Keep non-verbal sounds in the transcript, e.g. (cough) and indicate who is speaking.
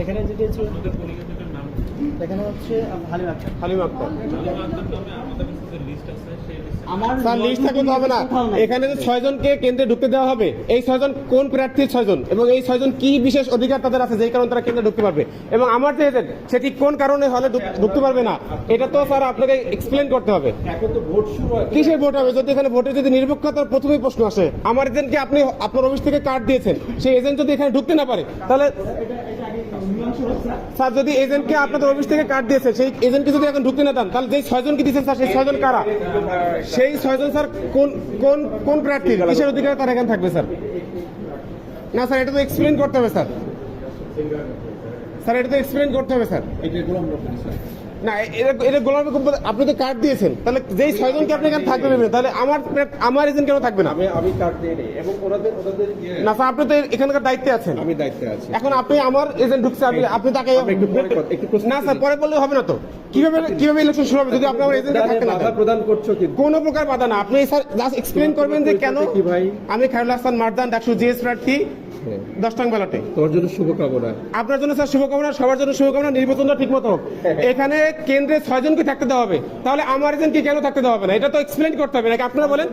Speaker 1: এখানে যেটা হচ্ছে
Speaker 2: আমাদের পরিচিতের নাম
Speaker 1: এখানে হচ্ছে হালিম আক্তার।
Speaker 3: হালিম আক্তার
Speaker 2: আমাদের লিস্ট আছে
Speaker 3: স্যার লিস্ট থাকলে তো হবে না। এখানে যে ছয়জনকে কেন্দ্রে ঢুকতে দেওয়া হবে এই ছয়জন কোন প্রার্থীর ছয়জন এবং এই ছয়জন কি বিশেষ অধিকার তাদের আছে যেই কারণে তারা কেন্দ্রে ঢুকতে পারবে? এবং আমার যে এজেন্ট সেটি কোন কারণে হলে ঢুক- ঢুকতে পারবে না এটা তো স্যার আপনাকে এক্সপ্লেন করতে হবে।
Speaker 4: এখন ভোট
Speaker 3: কিসের ভোট হবে? যদি এখানে ভোটের যদি নিরপেক্ষতার প্রথমেই প্রশ্ন আসে আমার এজেন্টকে আপনি আপনার অফিস থেকে কার্ড দিয়েছেন সেই এজেন্ট যদি এখানে ঢুকতে না পারে তাহলে স্যার যদি এজেন্টকে আপনাদের অফিস থেকে কার্ড দিয়েছে সেই এজেন্টকে যদি এখন ঢুকতে না দেন তাহলে যেই ছয়জনকে দিয়েছেন স্যার সেই ছয়জন কারা? সেই ছয়জন স্যার কোন কোন কোন প্রার্থী কিসের অধিকারে তারা এখানে থাকবে, স্যার? না, স্যার, এটা তো এক্সপ্লেন করতে হবে, স্যার। স্যার, এটা তো এক্সপ্লেন করতে হবে স্যার। না এটা এটা গোলাম আপনি তো কার্ড দিয়েছেন। তাহলে যেই ছয়জনকে আপনি এখানে থাকবে ভেবে, তাহলে আমার আমার এজেন্ট কেন থাকবে না?
Speaker 4: আমি আমি কার্ড দিয়ে নেই। এবং ওনাদের ওনাদের ইয়ে-
Speaker 3: না স্যার আপনি তো এখানকার দায়িত্বে আছেন।
Speaker 4: আমি দায়িত্বে আছি।
Speaker 3: এখন আপনি আমার এজেন্ট ঢুকছে আপনি আপনি তাকে না স্যার পরে বললে হবে না তো। কীভাবে কীভাবে ইলেকশন শুরু হবে যদি আপনি আমার এজেন্ট থাকতে না
Speaker 4: প্রদান করছ কিন্তু।
Speaker 3: কোনো প্রকার বাধা না। আপনি স্যার জাস্ট এক্সপ্লেন করবেন যে কেন
Speaker 4: কি ভাই?
Speaker 3: আমি খায়রুল হাসান মারদান ডাকসু জিএস প্রার্থী। দশ টাং ব্যালটে।
Speaker 4: তোর জন্য শুভকামনা।
Speaker 3: আপনার জন্য স্যার শুভকামনা সবার জন্য শুভকামনা নির্বাচনটা ঠিক মতো হোক (laughs) এখানে কেন্দ্রে ছয়জনকে থাকতে দেওয়া হবে। তাহলে আমার এজেন্টকে কেন থাকতে দেওয়া হবে না? এটা তো এক্সপ্লেন করতে হবে। নাকি আপনারা বলেন?